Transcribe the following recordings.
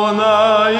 또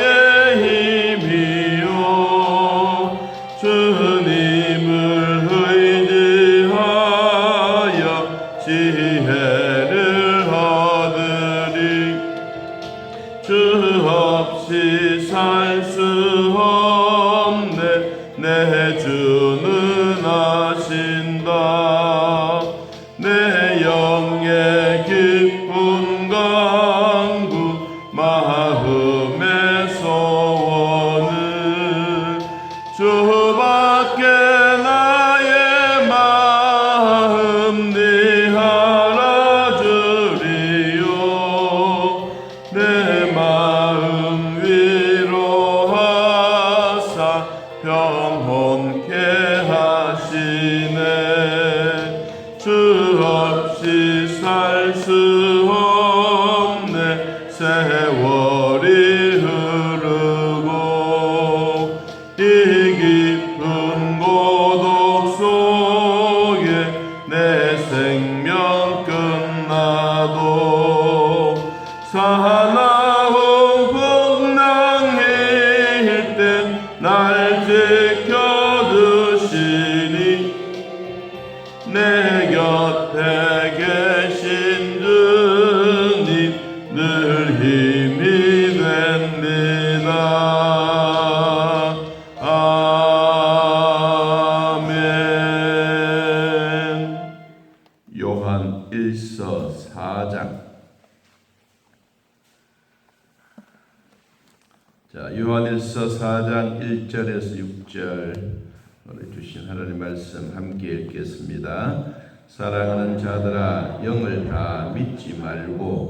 늘 힘이 됩니다. 아멘. 요한 1서 4장 자, 요한일서 4장 1절에서 6절 오늘 주신 하나님 말씀 함께 읽겠습니다. 사랑하는 자들아 영을 다 믿지 말고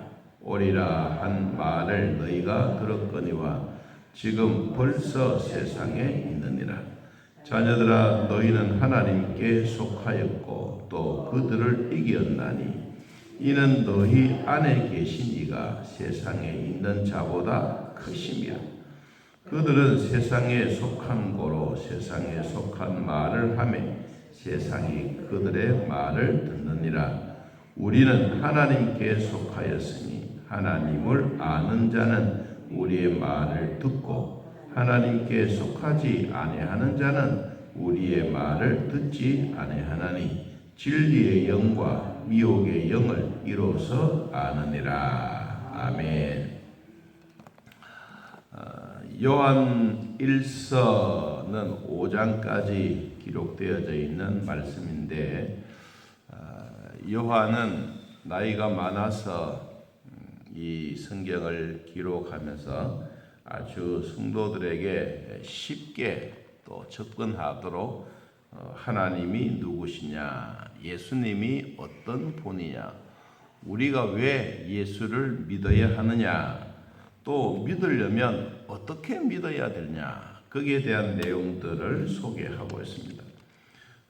오리라 한 말을 너희가 들었거니와 지금 벌써 세상에 있느니라. 자녀들아 너희는 하나님께 속하였고 또 그들을 이겼나니 이는 너희 안에 계신 이가 세상에 있는 자보다 크심이야. 그들은 세상에 속한 고로 세상에 속한 말을 하매 세상이 그들의 말을 듣느니라. 우리는 하나님께 속하였으니 하나님을 아는 자는 우리의 말을 듣고 하나님께 속하지 아니하는 자는 우리의 말을 듣지 아니하나니 진리의 영과 미혹의 영을 이로써 아느니라 아멘. 아, 요한 1서는 5장까지 기록되어져 있는 말씀인데 아, 요한은 나이가 많아서 음, 이 성경을 기록하면서 아주 성도들에게 쉽게 또 접근하도록 어, 하나님이 누구시냐, 예수님이 어떤 분이냐, 우리가 왜 예수를 믿어야 하느냐, 또 믿으려면 어떻게 믿어야 되냐, 거기에 대한 내용들을 소개하고 있습니다.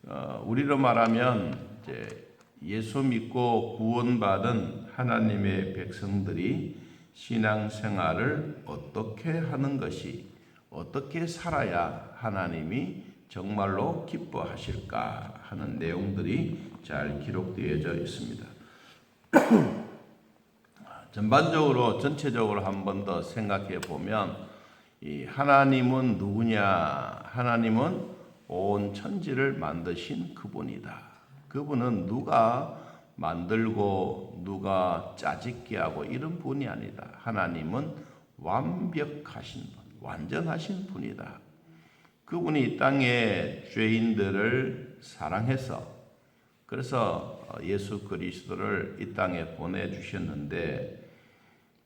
어, 우리로 말하면 이제 예수 믿고 구원받은 하나님의 백성들이 신앙생활을 어떻게 하는 것이 어떻게 살아야 하나님이 정말로 기뻐하실까 하는 내용들이 잘 기록되어져 있습니다. 전반적으로 전체적으로 한 번 더 생각해 보면 이 하나님은 누구냐? 하나님은 온 천지를 만드신 그분이다. 그분은 누가 만들고 누가 짜집게 하고 이런 분이 아니다. 하나님은 완벽하신 분, 완전하신 분이다. 그분이 이 땅에 죄인들을 사랑해서 그래서 예수 그리스도를 이 땅에 보내주셨는데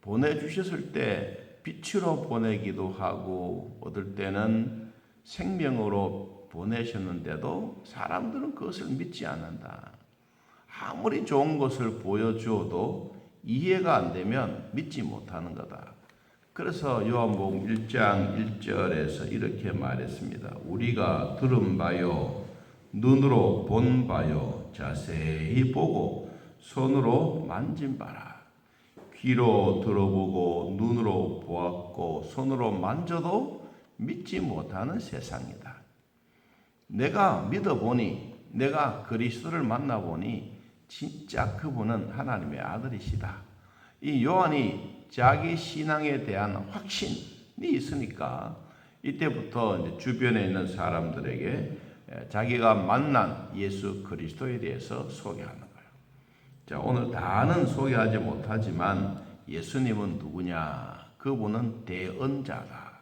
보내주셨을 때 빛으로 보내기도 하고 어떨 때는 생명으로 보내셨는데도 사람들은 그것을 믿지 않는다. 아무리 좋은 것을 보여주어도 이해가 안 되면 믿지 못하는 거다. 그래서 요한복음 1장 1절에서 이렇게 말했습니다. 우리가 들은 바요 눈으로 본 바요 자세히 보고 손으로 만진 바라 귀로 들어보고 눈으로 보았고 손으로 만져도 믿지 못하는 세상이다. 내가 믿어보니 내가 그리스도를 만나보니 진짜 그분은 하나님의 아들이시다. 이 요한이 자기 신앙에 대한 확신이 있으니까 이때부터 주변에 있는 사람들에게 자기가 만난 예수 그리스도에 대해서 소개하는 거예요. 자, 오늘 다는 소개하지 못하지만 예수님은 누구냐? 그분은 대언자다.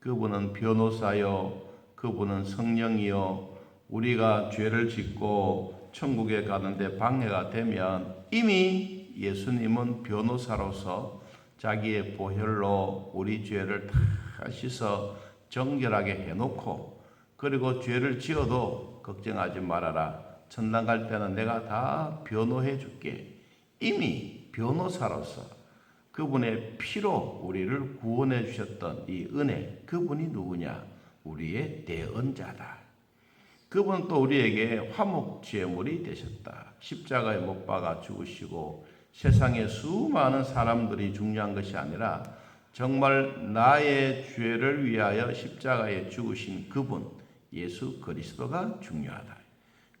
그분은 변호사요. 그분은 성령이요. 우리가 죄를 짓고 천국에 가는데 방해가 되면 이미 예수님은 변호사로서 자기의 보혈로 우리 죄를 다 씻어 정결하게 해놓고 그리고 죄를 지어도 걱정하지 말아라. 천당 갈 때는 내가 다 변호해 줄게. 이미 변호사로서 그분의 피로 우리를 구원해 주셨던 이 은혜, 그분이 누구냐? 우리의 대언자다. 그분은 또 우리에게 화목 제물이 되셨다. 십자가에 못 박아 죽으시고 세상에 수많은 사람들이 중요한 것이 아니라 정말 나의 죄를 위하여 십자가에 죽으신 그분 예수 그리스도가 중요하다.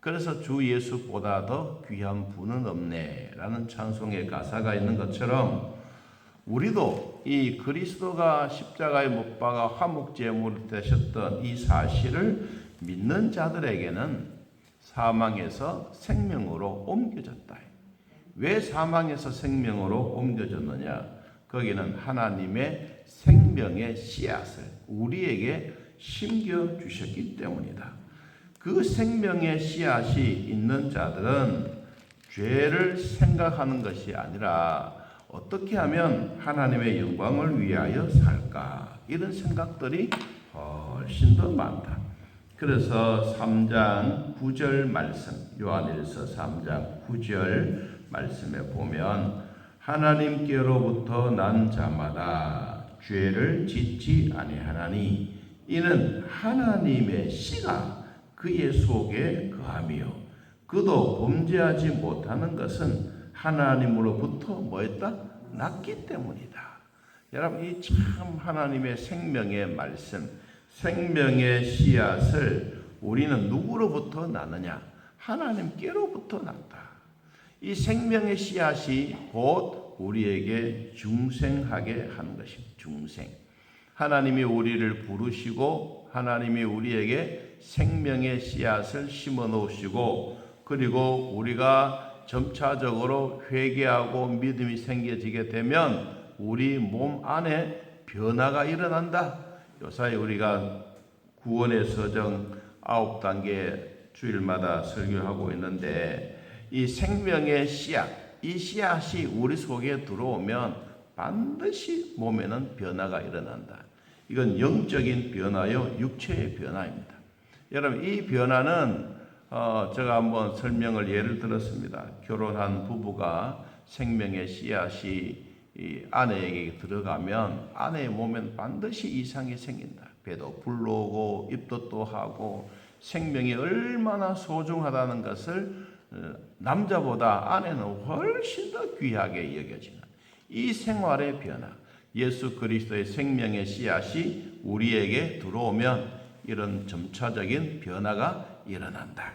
그래서 주 예수보다 더 귀한 분은 없네라는 찬송의 가사가 있는 것처럼 우리도 이 그리스도가 십자가에 못 박아 화목 제물 되셨던 이 사실을 믿는 자들에게는 사망에서 생명으로 옮겨졌다. 왜 사망에서 생명으로 옮겨졌느냐? 거기는 하나님의 생명의 씨앗을 우리에게 심겨 주셨기 때문이다. 그 생명의 씨앗이 있는 자들은 죄를 생각하는 것이 아니라 어떻게 하면 하나님의 영광을 위하여 살까? 이런 생각들이 훨씬 더 많다. 그래서 3장 9절 말씀, 요한일서 3장 9절 말씀에 보면 하나님께로부터 난 자마다 죄를 짓지 아니하나니 이는 하나님의 씨가 그의 속에 거하며 그도 범죄하지 못하는 것은 하나님으로부터 뭐였다? 났기 때문이다. 여러분 이 참 하나님의 생명의 말씀, 생명의 씨앗을 우리는 누구로부터 나느냐? 하나님께로부터 났다. 이 생명의 씨앗이 곧 우리에게 중생하게 하는 것입니다. 중생. 하나님이 우리를 부르시고 하나님이 우리에게 생명의 씨앗을 심어 놓으시고 그리고 우리가 점차적으로 회개하고 믿음이 생겨지게 되면 우리 몸 안에 변화가 일어난다. 요사이 우리가 구원의 서정 아홉 단계 주일마다 설교하고 있는데 이 생명의 씨앗, 이 씨앗이 우리 속에 들어오면 반드시 몸에는 변화가 일어난다. 이건 영적인 변화요, 육체의 변화입니다. 여러분, 이 변화는 어, 제가 한번 설명을 예를 들었습니다. 결혼한 부부가 생명의 씨앗이 이 아내에게 들어가면 아내의 몸엔 반드시 이상이 생긴다. 배도 불러오고 입도 또 하고 생명이 얼마나 소중하다는 것을 어, 남자보다 아내는 훨씬 더 귀하게 여겨지는 이 생활의 변화. 예수 그리스도의 생명의 씨앗이 우리에게 들어오면 이런 점차적인 변화가 일어난다.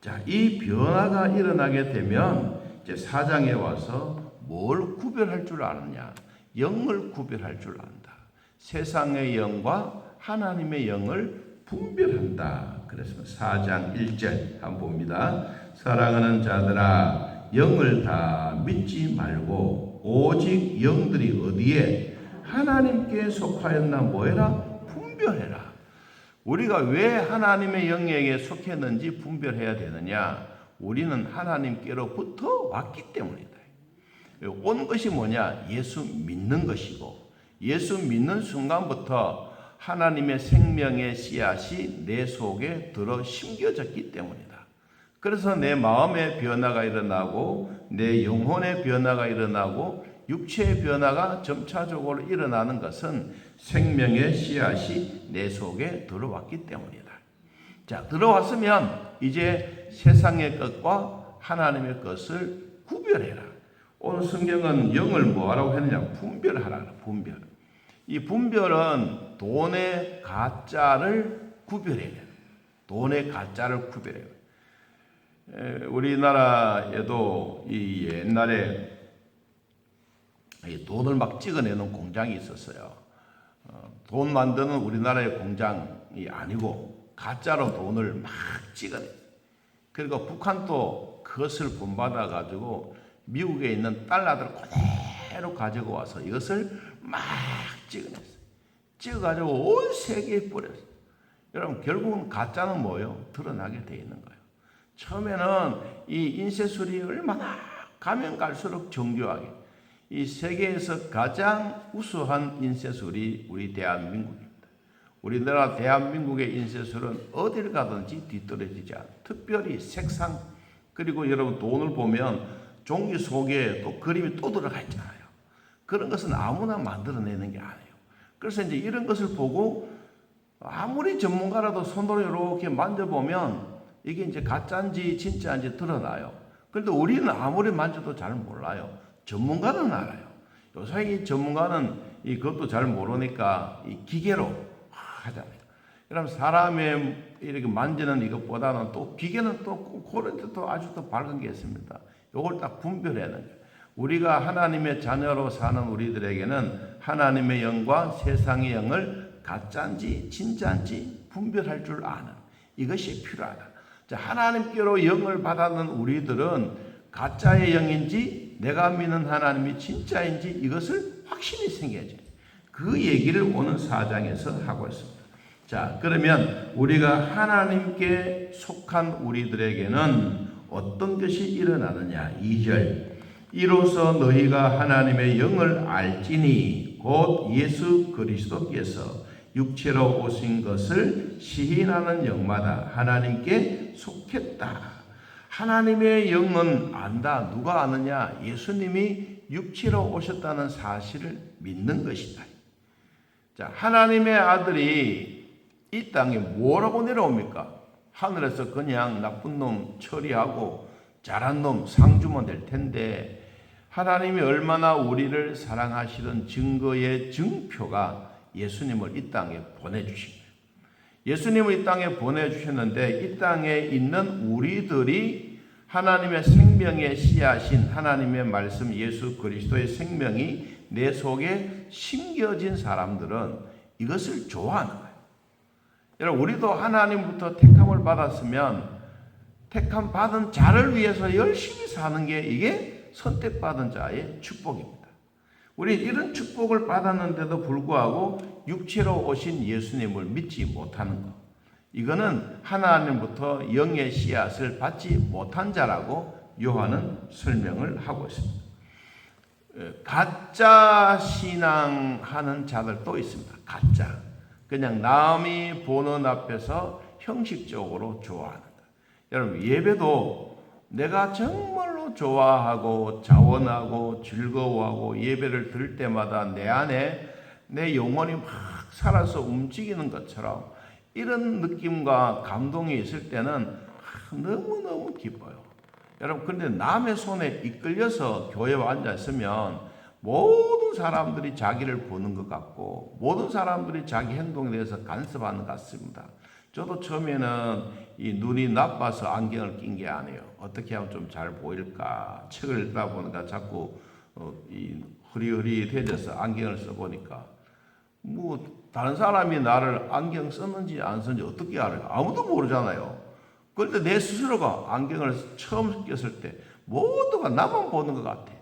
자, 이 변화가 일어나게 되면 이제 사장에 와서 뭘 구별할 줄 아느냐? 영을 구별할 줄 안다. 세상의 영과 하나님의 영을 분별한다. 그래서 4장 1절 한번 봅니다. 사랑하는 자들아 영을 다 믿지 말고 오직 영들이 어디에 하나님께 속하였나 뭐해라 분별해라. 우리가 왜 하나님의 영에게 속했는지 분별해야 되느냐? 우리는 하나님께로부터 왔기 때문이다. 온 것이 뭐냐? 예수 믿는 것이고 예수 믿는 순간부터 하나님의 생명의 씨앗이 내 속에 들어 심겨졌기 때문이다. 그래서 내 마음의 변화가 일어나고 내 영혼의 변화가 일어나고 육체의 변화가 점차적으로 일어나는 것은 생명의 씨앗이 내 속에 들어왔기 때문이다. 자, 들어왔으면 이제 세상의 것과 하나님의 것을 구별해라. 오늘 성경은 영을 뭐하라고 했느냐? 분별하라. 분별. 이 분별은 돈의 가짜를 구별해야 돼. 돈의 가짜를 구별해야 돼. 우리나라에도 이 옛날에 돈을 막 찍어내는 공장이 있었어요. 어, 돈 만드는 우리나라의 공장이 아니고 가짜로 돈을 막 찍어내. 그리고 북한도 그것을 본받아 가지고 미국에 있는 달러들 그대로 가지고 와서 이것을 막 찍어냈어요. 찍어가지고 온 세계에 뿌렸어요. 여러분 결국은 가짜는 뭐예요? 드러나게 돼 있는 거예요. 처음에는 이 인쇄술이 얼마나 가면 갈수록 정교하게 이 세계에서 가장 우수한 인쇄술이 우리 대한민국입니다. 우리나라 대한민국의 인쇄술은 어딜 가든지 뒤떨어지지 않아. 특별히 색상 그리고 여러분 돈을 보면 종이 속에 또 그림이 또 들어가 있잖아요. 그런 것은 아무나 만들어내는 게 아니에요. 그래서 이제 이런 것을 보고 아무리 전문가라도 손으로 이렇게 만져보면 이게 이제 가짜인지 진짜인지 드러나요. 그런데 우리는 아무리 만져도 잘 몰라요. 전문가는 알아요. 요새 이 전문가는 이것도 잘 모르니까 이 기계로 하잖아요. 그럼 사람의 이렇게 만지는 이것보다는 또 기계는 또 그런 또 아주 또 밝은 게 있습니다. 요걸 딱 분별해야 돼요. 우리가 하나님의 자녀로 사는 우리들에게는 하나님의 영과 세상의 영을 가짜인지 진짜인지 분별할 줄 아는 이것이 필요하다. 자, 하나님께로 영을 받았는 우리들은 가짜의 영인지 내가 믿는 하나님이 진짜인지 이것을 확신이 생겨야죠. 그 얘기를 오늘 사장에서 하고 있습니다. 자, 그러면 우리가 하나님께 속한 우리들에게는 어떤 것이 일어나느냐? 2절. 이로써 너희가 하나님의 영을 알지니 곧 예수 그리스도께서 육체로 오신 것을 시인하는 영마다 하나님께 속했다. 하나님의 영은 안다. 누가 아느냐? 예수님이 육체로 오셨다는 사실을 믿는 것이다. 자, 하나님의 아들이 이 땅에 뭐라고 내려옵니까? 하늘에서 그냥 나쁜 놈 처리하고 잘한 놈 상 주면 될 텐데 하나님이 얼마나 우리를 사랑하시던 증거의 증표가 예수님을 이 땅에 보내주신 거예요. 예수님을 이 땅에 보내주셨는데 이 땅에 있는 우리들이 하나님의 생명의 씨앗인 하나님의 말씀 예수 그리스도의 생명이 내 속에 심겨진 사람들은 이것을 좋아하는 거예요. 여러분, 우리도 하나님부터 택함을 받았으면 택함 받은 자를 위해서 열심히 사는 게 이게 선택받은 자의 축복입니다. 우리 이런 축복을 받았는데도 불구하고 육체로 오신 예수님을 믿지 못하는 것. 이거는 하나님부터 영의 씨앗을 받지 못한 자라고 요한은 설명을 하고 있습니다. 가짜 신앙하는 자들도 있습니다. 가짜. 그냥 남이 보는 앞에서 형식적으로 것. 여러분, 예배도 내가 정말로 좋아하고 자원하고 즐거워하고 예배를 들 때마다 내 안에 내 영혼이 막 살아서 움직이는 것처럼 이런 느낌과 감동이 있을 때는 너무너무 기뻐요. 여러분 그런데 남의 손에 이끌려서 교회에 앉아 있으면 모든 사람들이 자기를 보는 것 같고 모든 사람들이 자기 행동에 대해서 간섭하는 것 같습니다. 저도 처음에는 이 눈이 나빠서 안경을 낀 게 아니에요. 어떻게 하면 좀 잘 보일까 책을 읽다 보니까 자꾸 어, 이 흐리흐리해져서 안경을 써보니까 뭐 다른 사람이 나를 안경 썼는지 안 썼는지 어떻게 알아요? 아무도 모르잖아요. 그런데 내 스스로가 안경을 처음 꼈을 때 모두가 나만 보는 것 같아.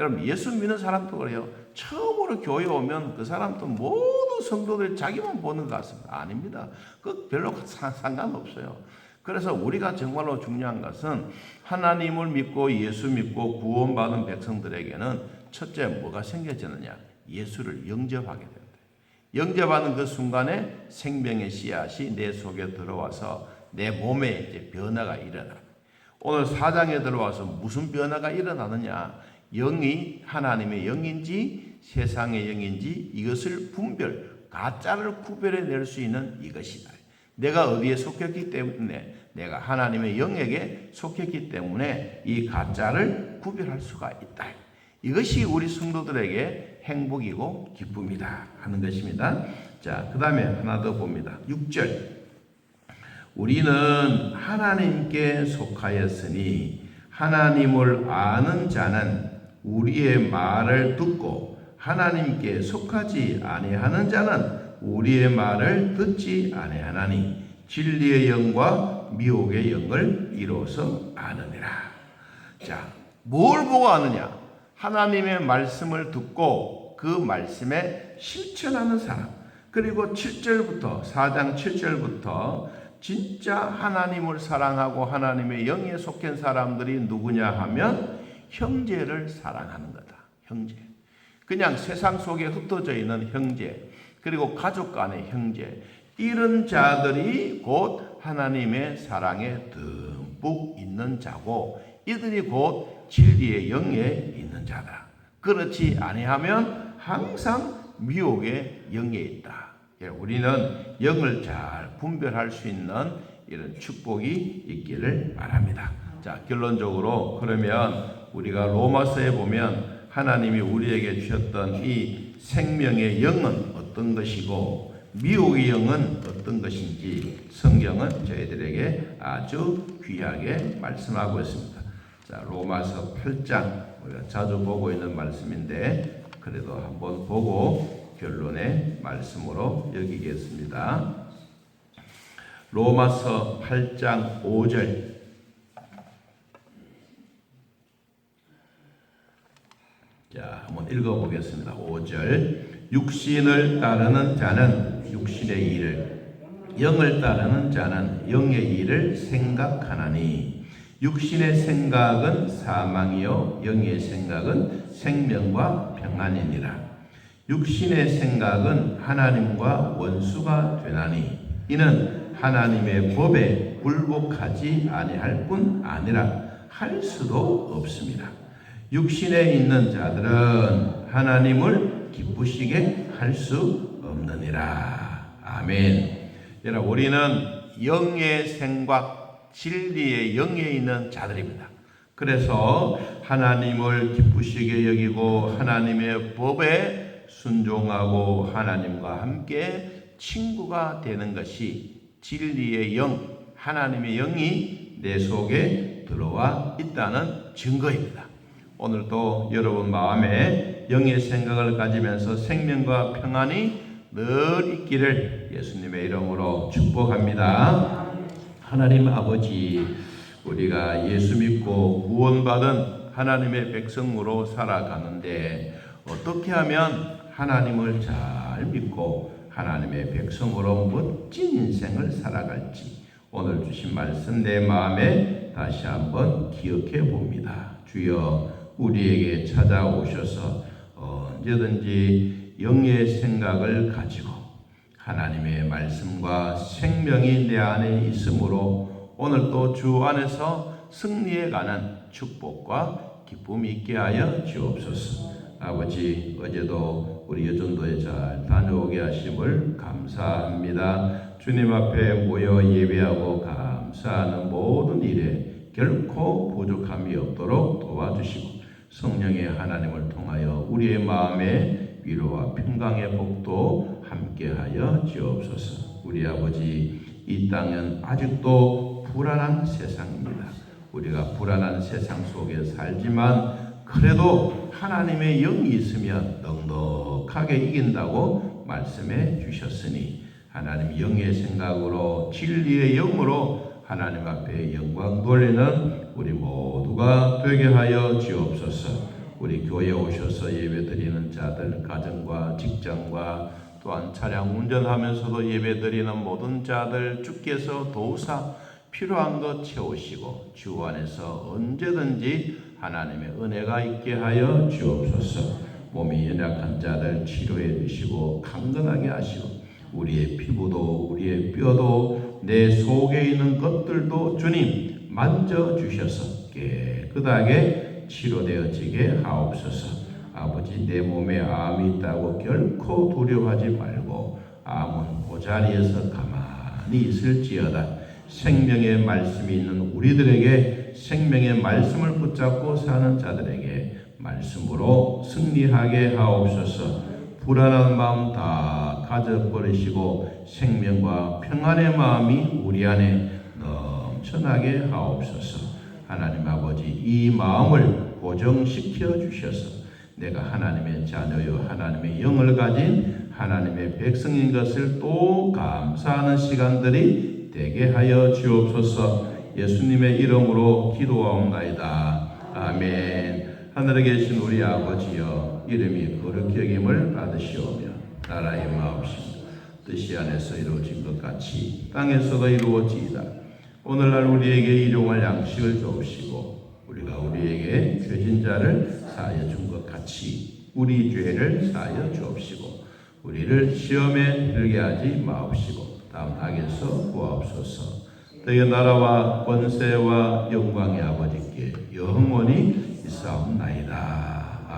여러분 예수 믿는 사람도 그래요. 처음으로 교회 오면 그 사람도 모든 성도들이 자기만 보는 것 같습니다. 아닙니다. 그 별로 사- 상관없어요. 그래서 우리가 정말로 중요한 것은 하나님을 믿고 예수 믿고 구원받은 백성들에게는 첫째 뭐가 생겨지느냐? 예수를 영접하게 된다. 영접하는 그 순간에 생명의 씨앗이 내 속에 들어와서 내 몸에 이제 변화가 일어나. 오늘 사장에 들어와서 무슨 변화가 일어나느냐? 영이 하나님의 영인지 세상의 영인지 이것을 분별, 가짜를 구별해 낼 수 있는 이것이다. 내가 어디에 속했기 때문에 내가 하나님의 영에게 속했기 때문에 이 가짜를 구별할 수가 있다. 이것이 우리 성도들에게 행복이고 기쁨이다 하는 것입니다. 자, 그 다음에 하나 더 봅니다. 6절. 우리는 하나님께 속하였으니 하나님을 아는 자는 우리의 말을 듣고 하나님께 속하지 아니하는 자는 우리의 말을 듣지 아니하나니 진리의 영과 미혹의 영을 이로써 아느니라. 자, 뭘 보고 아느냐? 하나님의 말씀을 듣고 그 말씀에 실천하는 사람. 그리고 7절부터 4장 7절부터 진짜 하나님을 사랑하고 하나님의 영에 속한 사람들이 누구냐 하면 형제를 사랑하는 거다. 형제. 그냥 세상 속에 흩어져 있는 형제, 그리고 가족 간의 형제, 이런 자들이 곧 하나님의 사랑에 듬뿍 있는 자고, 이들이 곧 진리의 영에 있는 자다. 그렇지 아니하면 항상 미혹의 영에 있다. 예, 우리는 영을 잘 분별할 수 있는 이런 축복이 있기를 바랍니다. 자, 결론적으로 그러면 우리가 로마서에 보면 하나님이 우리에게 주셨던 이 생명의 영은 어떤 것이고 미혹의 영은 어떤 것인지 성경은 저희들에게 아주 귀하게 말씀하고 있습니다. 자, 로마서 8장 우리가 자주 보고 있는 말씀인데 그래도 한번 보고 결론의 말씀으로 여기겠습니다. 로마서 8장 5절 자, 한번 읽어보겠습니다. 5절. 육신을 따르는 자는 육신의 일을, 영을 따르는 자는 영의 일을 생각하나니, 육신의 생각은 사망이요, 영의 생각은 생명과 평안이니라. 육신의 생각은 하나님과 원수가 되나니, 이는 하나님의 법에 굴복하지 아니할 뿐 아니라 할 수도 없습니다. 육신에 있는 자들은 하나님을 기쁘시게 할 수 없느니라. 아멘. 여러분, 우리는 영의 생각, 진리의 영에 있는 자들입니다. 그래서 하나님을 기쁘시게 여기고 하나님의 법에 순종하고 하나님과 함께 친구가 되는 것이 진리의 영, 하나님의 영이 내 속에 들어와 있다는 증거입니다. 오늘도 여러분 마음에 영의 생각을 가지면서 생명과 평안이 늘 있기를 예수님의 이름으로 축복합니다. 하나님 아버지, 우리가 예수 믿고 구원받은 하나님의 백성으로 살아가는데 어떻게 하면 하나님을 잘 믿고 하나님의 백성으로 멋진 인생을 살아갈지 오늘 주신 말씀 내 마음에 다시 한번 기억해 봅니다. 주여 우리에게 찾아오셔서 언제든지 영의 생각을 가지고 하나님의 말씀과 생명이 내 안에 있으므로 오늘도 주 안에서 승리해 가는 축복과 기쁨이 있게 하여 주옵소서. 아버지 어제도 우리 여전도에 잘 다녀오게 하심을 감사합니다. 주님 앞에 모여 예배하고 감사하는 모든 일에 결코 부족함이 없도록 도와주시고 성령의 하나님을 통하여 우리의 마음에 위로와 평강의 복도 함께하여 주옵소서. 우리 아버지 이 땅은 아직도 불안한 세상입니다. 우리가 불안한 세상 속에 살지만 그래도 하나님의 영이 있으면 넉넉하게 이긴다고 말씀해 주셨으니 하나님 영의 생각으로 진리의 영으로 하나님 앞에 영광 돌리는 우리 모두가 되게 하여 주옵소서. 우리 교회 오셔서 예배드리는 자들 가정과 직장과 또한 차량 운전하면서도 예배드리는 모든 자들 주께서 도우사 필요한 것 채우시고 주 안에서 언제든지 하나님의 은혜가 있게 하여 주옵소서. 몸이 연약한 자들 치료해 주시고 강건하게 하시고 우리의 피부도 우리의 뼈도 내 속에 있는 것들도 주님 만져 주셔서 깨끗하게 치료되어지게 하옵소서. 아버지 내 몸에 암이 있다고 결코 두려워하지 말고 암은 그 자리에서 가만히 있을지어다. 생명의 말씀이 있는 우리들에게 생명의 말씀을 붙잡고 사는 자들에게 말씀으로 승리하게 하옵소서. 불안한 마음 다 가져버리시고 생명과 평안의 마음이 우리 안에 넘쳐나게 하옵소서. 하나님 아버지 이 마음을 고정시켜 주셔서 내가 하나님의 자녀요 하나님의 영을 가진 하나님의 백성인 것을 또 감사하는 시간들이 되게 하여 주옵소서. 예수님의 이름으로 기도하옵나이다. 아멘. 하늘에 계신 우리 아버지여 이름이 거룩히 여김을 받으시오며 나라의 마옵시며 뜻이 안에서 이루어진 것 같이 땅에서도 이루어지이다. 오늘날 우리에게 일용할 양식을 주옵시고 우리가 우리에게 죄진 자를 사하여 준 것 같이 우리 죄를 사하여 주옵시고 우리를 시험에 들게 하지 마옵시고 다음 악에서 구하옵소서. 너의 나라와 권세와 영광의 아버지께 영원히 있사옵나이다.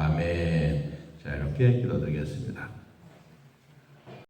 아멘. 자 이렇게 기도드리겠습니다.